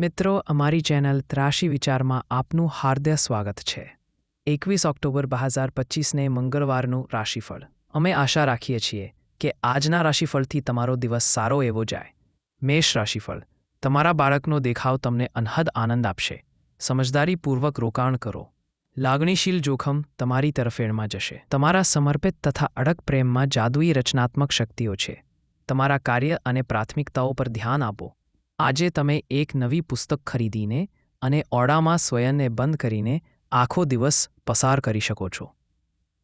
મિત્રો, અમારી ચેનલ ત્રાશી વિચારમાં આપનું હાર્દય સ્વાગત છે. એકવીસ ઓક્ટોબર બે હજાર પચીસને મંગળવારનું રાશિફળ. અમે આશા રાખીએ છીએ કે આજના રાશિફળથી તમારો દિવસ સારો એવો જાય. મેષ રાશિફળ. તમારા બાળકનો દેખાવ તમને અનહદ આનંદ આપશે. સમજદારીપૂર્વક રોકાણ કરો. લાગણીશીલ જોખમ તમારી તરફેણમાં જશે. તમારા સમર્પિત તથા અડગ પ્રેમમાં જાદુઈ રચનાત્મક શક્તિઓ છે. તમારા કાર્ય અને પ્રાથમિકતાઓ પર ધ્યાન આપો. આજે તમે એક નવી પુસ્તક ખરીદીને અને ઓરડામાં સ્વયંને બંધ કરીને આખો દિવસ પસાર કરી શકો છો.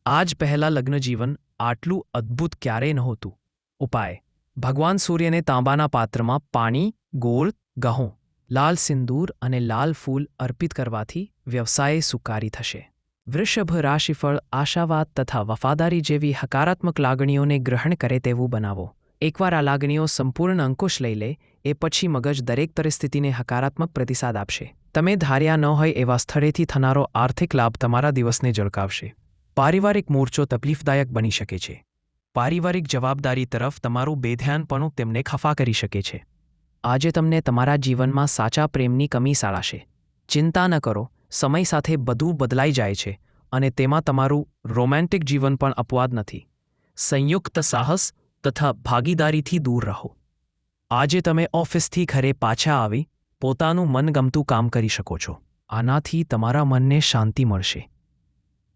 આજ પહેલાં લગ્નજીવન આટલું અદ્ભુત ક્યારેય નહોતું. ઉપાય, ભગવાન સૂર્યને તાંબાના પાત્રમાં પાણી, ગોળ ગહું લાલ સિંદૂર અને લાલ ફૂલ અર્પિત કરવાથી વ્યવસાય સુકારી થશે. વૃષભ રાશિફળ આશાવાદ તથા વફાદારી જેવી હકારાત્મક લાગણીઓને ગ્રહણ કરે તેવું બનાવો. એકવાર આ લાગણીઓ સંપૂર્ણ અંકુશ લઈ લે એ પછી મગજ દરેક પરિસ્થિતિને હકારાત્મક પ્રતિસાદ આપશે. તમે ધાર્યા ન હોય એવા સ્થળેથી થનારો આર્થિક લાભ તમારા દિવસને ઝળકાવશે. પારિવારિક મોરચો તકલીફદાયક બની શકે છે. પારિવારિક જવાબદારી તરફ તમારું બેધ્યાનપણું તેમને ખફા કરી શકે છે. આજે તમને તમારા જીવનમાં સાચા પ્રેમની કમી સાળાશે. ચિંતા ન કરો, સમય સાથે બધું બદલાઈ જાય છે અને તેમાં તમારું રોમેન્ટિક જીવન પણ અપવાદ નથી. સંયુક્ત સાહસ તથા ભાગીદારીથી દૂર રહો. આજે તમે ઓફિસથી ઘરે પાછા આવી પોતાનું મનગમતું કામ કરી શકો છો. આનાથી તમારા મનને શાંતિ મળશે.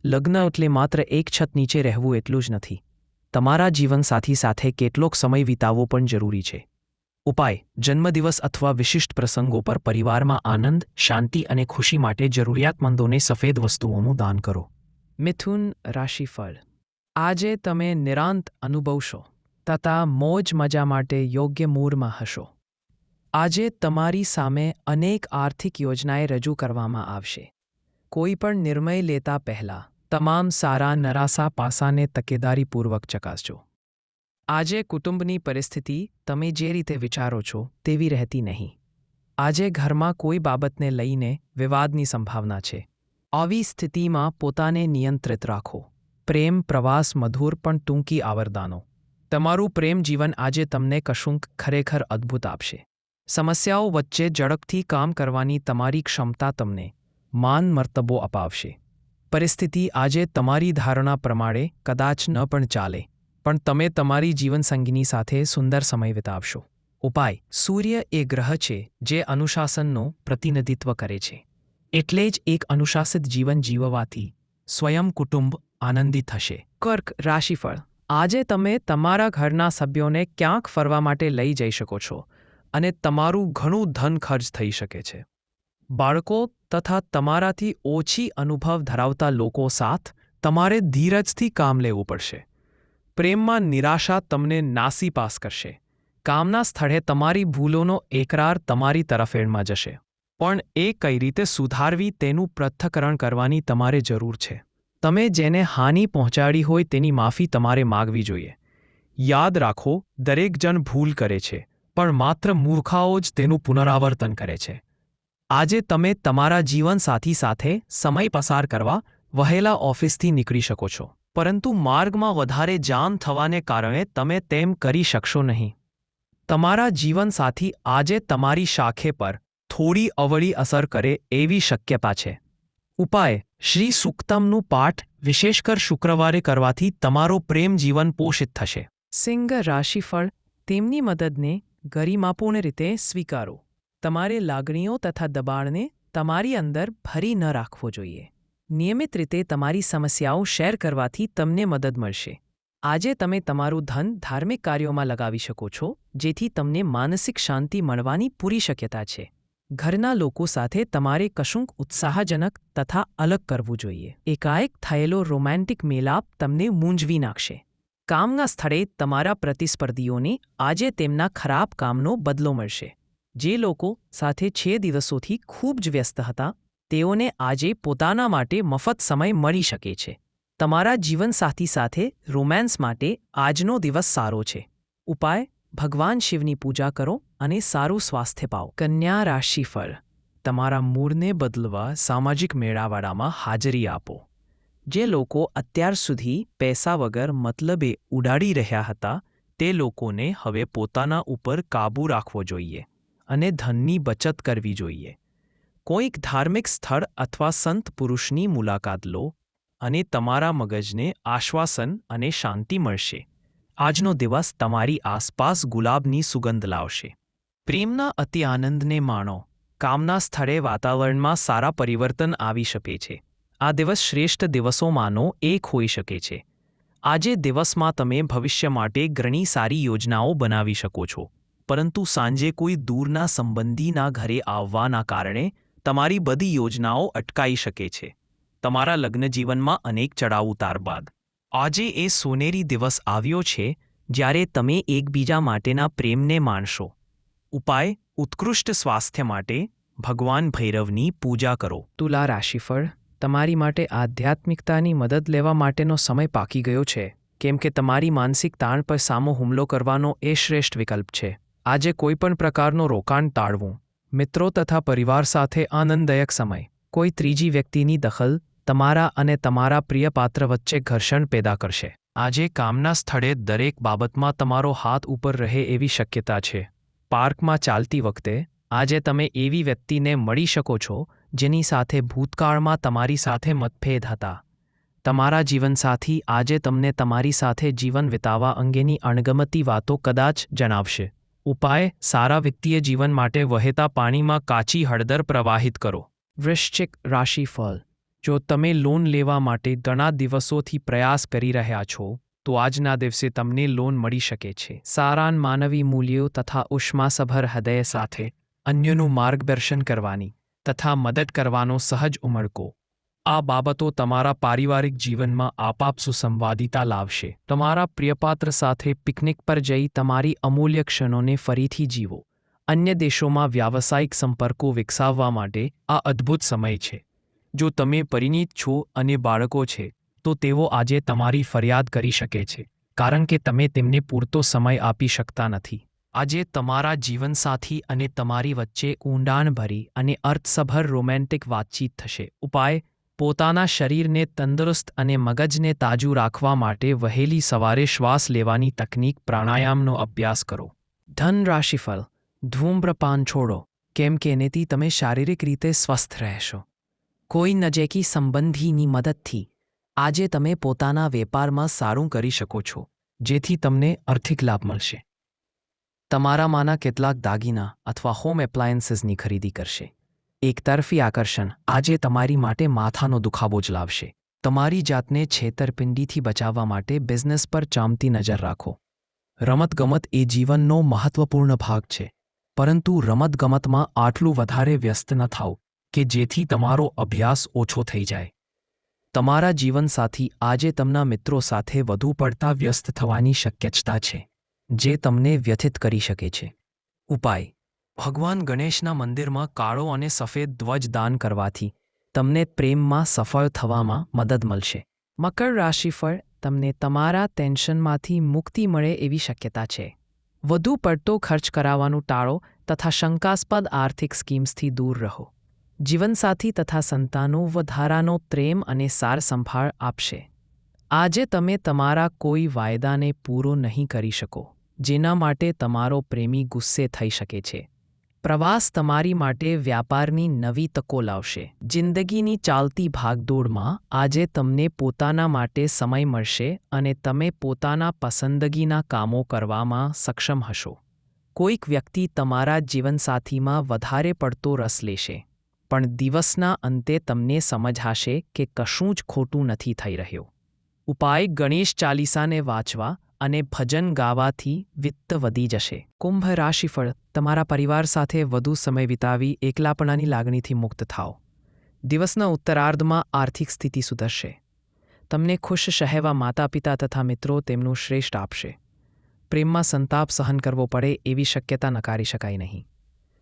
લગ્ન એટલે માત્ર એક છત નીચે રહેવું એટલું જ નથી. તમારા જીવનસાથી સાથે કેટલોક સમય વિતાવવો પણ જરૂરી છે. ઉપાય, જન્મદિવસ અથવા વિશિષ્ટ પ્રસંગો પર પરિવારમાં આનંદ, શાંતિ અને ખુશી માટે જરૂરિયાતમંદોને સફેદ વસ્તુઓનું દાન કરો. મિથુન રાશિફળ. આજે તમે નિરાંત અનુભવશો. તથા મોજ મજા માટે યોગ્ય મૂડમાં હશો. આજે તમારી સામે અનેક આર્થિક યોજનાએ રજૂ કરવામાં આવશે. કોઈ પણ નિર્ણય લેતા પહેલાં તમામ સારા નરાસા પાસાને તકેદારીપૂર્વક ચકાસજો. આજે કુટુંબની પરિસ્થિતિ તમે જે રીતે વિચારો છો તેવી રહેતી નહીં. આજે ઘરમાં કોઈ બાબતને લઈને વિવાદની સંભાવના છે. આવી સ્થિતિમાં પોતાને નિયંત્રિત રાખો. પ્રેમ, પ્રવાસ, મધુર પણ ટૂંકી આવરદાનો. તમારું પ્રેમ જીવન આજે તમને કશુંક ખરેખર અદ્ભુત આપશે. સમસ્યાઓ વચ્ચે ઝડપથી કામ કરવાની તમારી ક્ષમતા તમને માન મર્તબો અપાવશે. પરિસ્થિતિ આજે તમારી ધારણા પ્રમાણે કદાચ ન પણ ચાલે, પણ તમે તમારી જીવનસંગીની સાથે સુંદર સમય વિતાવશો. ઉપાય, સૂર્ય એ ગ્રહ છે જે અનુશાસનનું પ્રતિનિધિત્વ કરે છે. એટલે જ એક અનુશાસિત જીવન જીવવાથી સ્વયં કુટુંબ આનંદિત થશે કર્ક, રાશિફળ. આજે તમે તમારા ઘરના સભ્યોને ક્યાંક ફરવા માટે લઈ જઈ શકો છો અને તમારું ઘણું ધન ખર્ચ થઈ શકે છે. બાળકો તથા તમારાથી ઓછી અનુભવ ધરાવતા લોકો સાથ તમારે ધીરજથી કામ લેવું પડશે. પ્રેમમાં નિરાશા તમને નાસીપાસ કરશે. કામના સ્થળે તમારી ભૂલોનો એકરાર તમારી તરફેણમાં જશે. પણ એ કઈ રીતે સુધારવી તેનું પૃથ્થકરણ કરવાની તમારે જરૂર છે. તમે જેને હાનિ પહોંચાડી હોય તેની માફી તમારે માગવી જોઈએ. યાદ રાખો, દરેક જણ ભૂલ કરે છે, પણ માત્ર મૂર્ખાઓ જ તેનું પુનરાવર્તન કરે છે. આજે તમે તમારા જીવનસાથી સાથે સમય પસાર કરવા, વહેલા ઓફિસથી નીકળી શકો છો. પરંતુ માર્ગમાં વધારે જામ થવાને કારણે તમે તેમ કરી શકશો નહીં. તમારા જીવનસાથી આજે તમારી શાખે પર થોડી અવળી અસર કરે એવી શક્યતા છે. ઉપાય. શ્રી સુક્તમનું પાઠ વિશેષકર શુક્રવારે કરવાથી તમારો પ્રેમ જીવન પોષિત થશે. સિંહ રાશિફળ તેમની મદદને ગરિમાપૂર્ણ રીતે સ્વીકારો. તમારે લાગણીઓ તથા દબાણને તમારી અંદર ભરી ન રાખવો જોઈએ. નિયમિત રીતે તમારી સમસ્યાઓ શેર કરવાથી તમને મદદ મળશે. આજે તમે તમારું ધન ધાર્મિક કાર્યોમાં લગાવી શકો છો, જેથી તમને માનસિક શાંતિ મળવાની પૂરી શક્યતા છે. ઘરના લોકો સાથે તમારે કશુંક ઉત્સાહજનક તથા અલગ કરવું જોઈએ. એકાએક થયેલો રોમેન્ટિક મેલાપ તમને મૂંઝવી નાખશે. કામના સ્થળે તમારા પ્રતિસ્પર્ધીઓને આજે તેમના ખરાબ કામનો બદલો મળશે. જે લોકો સાથે છે દિવસોથી ખૂબ જ વ્યસ્ત હતા, તેઓને આજે પોતાના માટે મફત સમય મળી શકે છે. તમારા જીવનસાથી સાથે રોમેન્સ માટે આજનો દિવસ સારો છે. ઉપાય, ભગવાન શિવની પૂજા કરો અને સારું સ્વાસ્થ્ય પાઓ કન્યા રાશિફળ તમારા મૂળને બદલવા સામાજિક મેળાવાડામાં હાજરી આપો. જે લોકો અત્યાર સુધી પૈસા વગર મતલબે ઉડાડી રહ્યા હતા, તે લોકોને હવે પોતાના ઉપર કાબૂ રાખવો જોઈએ અને ધનની બચત કરવી જોઈએ. કોઈક ધાર્મિક સ્થળ અથવા સંત પુરુષની મુલાકાત લો અને તમારા મગજને આશ્વાસન અને શાંતિ મળશે. આજનો દિવસ તમારી આસપાસ ગુલાબની સુગંધ લાવશે. પ્રેમના અતિ આનંદને માણો. કામના સ્થળે વાતાવરણમાં સારા પરિવર્તન આવી શકે છે. આ દિવસ શ્રેષ્ઠ દિવસોમાંનો એક હોઈ શકે છે. આજે દિવસમાં તમે ભવિષ્ય માટે ઘણી સારી યોજનાઓ બનાવી શકો છો. પરંતુ સાંજે કોઈ દૂરના સંબંધીના ઘરે આવવાના કારણે તમારી બધી યોજનાઓ અટકાઈ શકે છે. તમારા લગ્ન જીવનમાં અનેક ચડાવ ઉતાર બાદ. આજે એ સોનેરી દિવસ આવ્યો છે, જ્યારે તમે એકબીજા માટેના પ્રેમને માણશો. ઉપાય, ઉત્કૃષ્ટ સ્વાસ્થ્ય માટે ભગવાન ભૈરવની પૂજા કરો. તુલા રાશિફળ, તમારી માટે આધ્યાત્મિકતાની મદદ લેવા માટેનો સમય પાકી ગયો છે, કેમ કે તમારી માનસિક તાણ પર સામો હુમલો કરવાનો એ શ્રેષ્ઠ વિકલ્પ છે. આજે કોઈપણ પ્રકારનો રોકાણ ટાળવું. મિત્રો તથા પરિવાર સાથે આનંદદાયક સમય. કોઈ ત્રીજી વ્યક્તિની દખલ તમારા અને તમારા પ્રિય પાત્ર વચ્ચે ઘર્ષણ પેદા કરશે. આજે કામના સ્થળે દરેક બાબતમાં તમારો હાથ ઉપર રહે એવી શક્યતા છે. પાર્કમાં ચાલતી વખતે, આજે તમે એવી વ્યક્તિને મળી શકો છો, જેની સાથે ભૂતકાળમાં તમારી સાથે મતભેદ હતા. તમારા જીવનસાથી આજે તમને તમારી સાથે જીવન વિતાવવા અંગેની અણગમતી વાતો કદાચ જણાવશે. ઉપાય, સારા વિત્તીય જીવન માટે વહેતા પાણીમાં કાચી હળદર પ્રવાહિત કરો. વૃશ્ચિક રાશિફળ. જો તમે લોન લેવા માટે ઘણા દિવસોથી પ્રયાસ કરી રહ્યા છો તો આજના દિવસે તમને લોન મળી શકે છે. સારાન માનવી મૂલ્યો તથા ઉષ્માસભર હૃદય સાથે અન્યનું માર્ગદર્શન કરવાની તથા મદદ કરવાનો સહજ ઉમળકો આ બાબતો તમારા પારિવારિક જીવનમાં આપાપ સુસંવાદિતા લાવશે. તમારા પ્રિયપાત્ર સાથે પિકનિક પર જઈ તમારી અમૂલ્ય ક્ષણોને ફરીથી જીવો. અન્ય દેશોમાં વ્યાવસાયિક સંપર્કો વિકસાવવા માટે આ અદ્ભુત સમય છે. જો તમે પરિણીત છો અને બાળકો છે તો તેઓ આજે તમારી ફરિયાદ કરી શકે છે, કારણ કે તમે તેમને પૂરતો સમય આપી શકતા નથી. આજે તમારા જીવનસાથી અને તમારી વચ્ચે ઊંડાણભરી અને અર્થસભર રોમેન્ટિક વાતચીત થશે. ઉપાય, પોતાના શરીરને તંદુરસ્ત અને મગજને તાજું રાખવા માટે વહેલી સવારે શ્વાસ લેવાની તકનીક પ્રાણાયામનો અભ્યાસ કરો. ધન રાશિફળ, ધૂમ્રપાન છોડો, કેમ કે એનેથી તમે શારીરિક રીતે સ્વસ્થ રહેશો. કોઈ નજેકી સંબંધીની મદદથી આજે તમે પોતાના વેપારમાં સારું કરી શકો છો, જેથી તમને આર્થિક લાભ મળશે. તમારામાંના કેટલાક દાગીના અથવા હોમ એપ્લાયન્સીસની ખરીદી કરશે. એકતરફી આકર્ષણ આજે તમારી માટે માથાનો દુખાવો જ લાવશે. તમારી જાતને છેતરપિંડીથી બચાવવા માટે બિઝનેસ પર ચામતી નજર રાખો. રમતગમત એ જીવનનો મહત્વપૂર્ણ ભાગ છે, પરંતુ રમતગમતમાં આટલું વધારે વ્યસ્ત ન થાવ કે જેથી તમારો અભ્યાસ ઓછો થઈ જાય. તમારા જીવનસાથી આજે તમના મિત્રો સાથે વધુ પડતા વ્યસ્ત થવાની શક્યતા છે, જે તમને વ્યથિત કરી શકે છે. ઉપાય. ભગવાન ગણેશના મંદિરમાં કાળો અને સફેદ ધ્વજ દાન કરવાથી તમને પ્રેમમાં સફળ થવામાં મદદ મળશે. મકર રાશિફળ તમને તમારા ટેન્શનમાંથી મુક્તિ મળે એવી શક્યતા છે. વધુ પડતો ખર્ચ કરાવવાનું ટાળો તથા શંકાસ્પદ આર્થિક સ્કીમ્સથી દૂર રહો. જીવનસાથી તથા સંતાનો વધારાનો પ્રેમ અને સાર સંભાળ આપશે. આજે તમે તમારા કોઈ વાયદાને પૂરો નહીં કરી શકો, જેના માટે તમારો પ્રેમી ગુસ્સે થઈ શકે છે. પ્રવાસ તમારી માટે વ્યાપારની નવી તકો લાવશે. જિંદગીની ચાલતી ભાગદોડમાં આજે તમને પોતાના માટે સમય મળશે અને તમે પોતાના પસંદગીના કામો કરવામાં સક્ષમ હશો. કોઈક વ્યક્તિ તમારા જીવનસાથીમાં વધારે પડતો રસ લેશે. પણ દિવસના અંતે તમને સમજાશે કે કશું જ ખોટું નથી થઈ રહ્યું. ઉપાય ગણેશ ચાલીસાને વાંચવા અને ભજન ગાવાથી વિત્ત વધી જશે. કુંભ રાશિફળ, તમારા પરિવાર સાથે વધુ સમય વિતાવી એકલાપણાની લાગણીથી મુક્ત થાઓ. દિવસના ઉત્તરાર્ધમાં આર્થિક સ્થિતિ સુધરશે. તમને ખુશ શહેવા માતા પિતા તથા મિત્રો તેમનું શ્રેષ્ઠ આપશે. પ્રેમમાં સંતાપ સહન કરવો પડે એવી શક્યતા નકારી શકાય નહીં.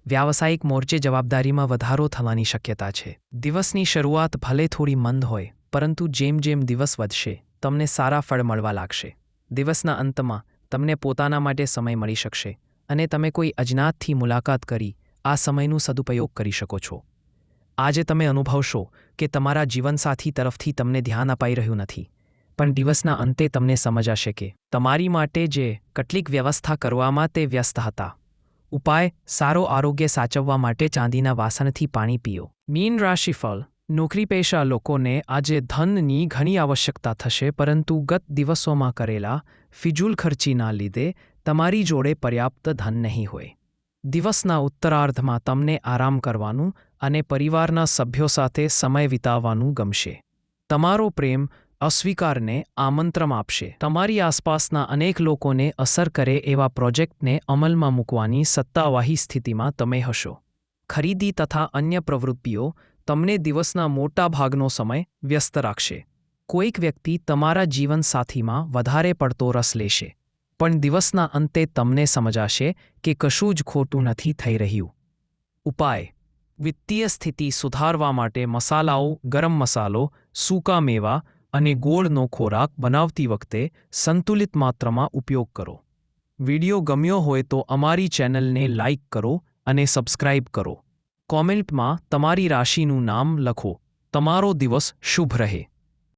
વ્યાવસાયિક મોરચે જવાબદારીમાં વધારો થવાની શક્યતા છે. દિવસની શરૂઆત ભલે થોડી મંદ હોય, પરંતુ જેમ જેમ દિવસ વધશે, તમને સારા ફળ મળવા લાગશે. દિવસના અંતમાં, તમને પોતાના માટે સમય મળી શકશે, અને તમે કોઈ અજ્ઞાતથી મુલાકાત કરી, આ સમયનું સદુપયોગ કરી શકો છો. આજે તમે અનુભવશો કે તમારા જીવનસાથી તરફથી તમને ધ્યાન અપાઈ રહ્યું નથી. પણ દિવસના અંતે તમને સમજાશે કે તમારી માટે જે કેટલીક વ્યવસ્થા કરવામાં તે વ્યસ્ત હતા. ઉપાય, સારો આરોગ્ય સાચવવા માટે ચાંદીના વાસણથી પાણી પીઓ. મીન રાશિફળ. નોકરી પેશા લોકોને આજે ધનની ઘણી આવશ્યકતા થશે, પરંતુ ગત દિવસોમાં કરેલા ફિજુલ ખર્ચીના લીધે તમારી જોડે પર્યાપ્ત ધન નહીં હોય. દિવસના ઉત્તરાર્ધમાં તમને આરામ કરવાનું અને પરિવારના સભ્યો સાથે સમય વિતાવવાનું ગમશે. તમારો પ્રેમ અસ્વીકારને આમંત્રણ આપશે. તમારી આસપાસના અનેક લોકોને અસર કરે એવા પ્રોજેક્ટને અમલમાં મૂકવાની સત્તાવાહી સ્થિતિમાં તમે હશો. ખરીદી તથા અન્ય પ્રવૃત્તિઓ તમને દિવસના મોટા ભાગનો સમય વ્યસ્ત રાખશે. કોઈક વ્યક્તિ તમારા જીવનસાથીમાં વધારે પડતો રસ લેશે. પણ દિવસના અંતે તમને સમજાશે કે કશું જ ખોટું નથી થઈ રહ્યું. ઉપાય. વિત્તીય સ્થિતિ સુધારવા માટે મસાલાઓ, ગરમ મસાલો, સૂકા મેવા અને ગોળનો ખોરાક બનાવતી વખતે સંતુલિત માત્રામાં ઉપયોગ કરો. વિડિયો ગમ્યો હોય તો અમારી ચેનલને લાઇક કરો અને સબસ્ક્રાઇબ કરો. કોમેન્ટમાં તમારી રાશિનું નામ લખો. તમારો દિવસ શુભ રહે.